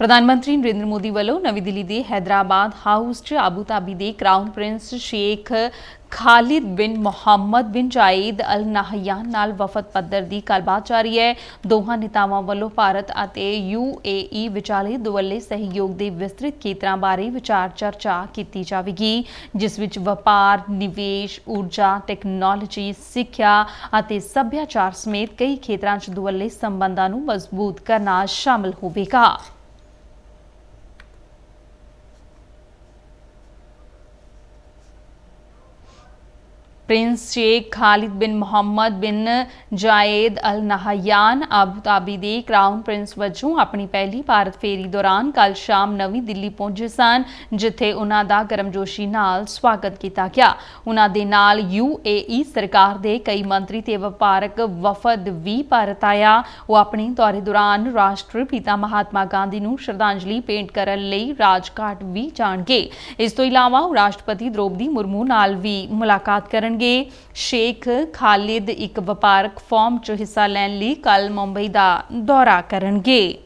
ਪ੍ਰਧਾਨ ਮੰਤਰੀ ਨਰਿੰਦਰ ਮੋਦੀ ਵੱਲੋਂ ਨਵੀਂ ਦਿੱਲੀ ਦੇ ਹੈਦਰਾਬਾਦ ਹਾਊਸ 'ਚ ਆਬੂ ਧਾਬੀ ਦੇ crown prince Sheikh Khalid bin Mohammed bin ਜਾਇਦ ਅਲ ਨਾਹਯਾਨ ਨਾਲ ਵਫਦ ਪੱਧਰ ਦੀ ਗੱਲਬਾਤ ਜਾਰੀ ਹੈ। ਦੋਹਾਂ ਨੇਤਾਵਾਂ ਵੱਲੋਂ ਭਾਰਤ ਅਤੇ ਯੂਏਈ ਵਿਚਾਲੇ ਦੁਵੱਲੇ ਸਹਿਯੋਗ ਦੇ ਵਿਸਤ੍ਰਿਤ ਖੇਤਰਾਂ ਬਾਰੇ ਵਿਚਾਰ ਚਰਚਾ ਕੀਤੀ ਜਾਵੇਗੀ, ਜਿਸ ਵਿੱਚ ਵਪਾਰ, ਨਿਵੇਸ਼, ਊਰਜਾ, ਟੈਕਨੋਲੋਜੀ, ਸਿੱਖਿਆ ਅਤੇ ਸੱਭਿਆਚਾਰ ਸਮੇਤ ਕਈ ਖੇਤਰਾਂ 'ਚ ਦੁਵੱਲੇ ਸੰਬੰਧਾਂ ਨੂੰ ਮਜ਼ਬੂਤ ਕਰਨਾ ਸ਼ਾਮਲ ਹੋਵੇਗਾ। Prince Sheikh Khalid bin Mohammed bin Zayed Al Nahyan Abu Dhabi ਦੇ ਕਰਾਊਨ ਪ੍ਰਿੰਸ ਵਜੋਂ ਆਪਣੀ ਪਹਿਲੀ ਭਾਰਤ ਫੇਰੀ ਦੌਰਾਨ ਕੱਲ ਸ਼ਾਮ ਨਵੀਂ ਦਿੱਲੀ ਪਹੁੰਚੇ ਸਨ, ਜਿੱਥੇ ਉਹਨਾਂ ਦਾ ਗਰਮਜੋਸ਼ੀ ਨਾਲ ਸਵਾਗਤ ਕੀਤਾ ਗਿਆ। ਉਹਨਾਂ ਦੇ ਨਾਲ ਯੂਏਈ ਸਰਕਾਰ ਦੇ ਕਈ ਮੰਤਰੀ ਤੇ ਵਪਾਰਕ ਵਫਦ ਵੀ ਭਾਰਤ ਆਇਆ। ਉਹ ਆਪਣੇ ਦੌਰੇ ਦੌਰਾਨ ਰਾਸ਼ਟਰਪਿਤਾ ਮਹਾਤਮਾ ਗਾਂਧੀ ਨੂੰ ਸ਼ਰਧਾਂਜਲੀ ਭੇਂਟ ਕਰਨ ਲਈ ਰਾਜਘਾਟ ਵੀ ਜਾਣਗੇ। ਇਸ ਤੋਂ ਇਲਾਵਾ ਉਹ ਰਾਸ਼ਟਰਪਤੀ ਦ੍ਰੋਪਦੀ ਮੁਰਮੂ ਨਾਲ ਵੀ ਮੁਲਾਕਾਤ ਕਰਨ ਕਰਨਗੇ। ਸ਼ੇਖ ਖਾਲਿਦ ਇੱਕ ਵਪਾਰਕ ਫੋਰਮ 'ਚ ਹਿੱਸਾ ਲੈਣ ਲਈ ਕੱਲ ਮੁੰਬਈ ਦਾ ਦੌਰਾ ਕਰਨਗੇ।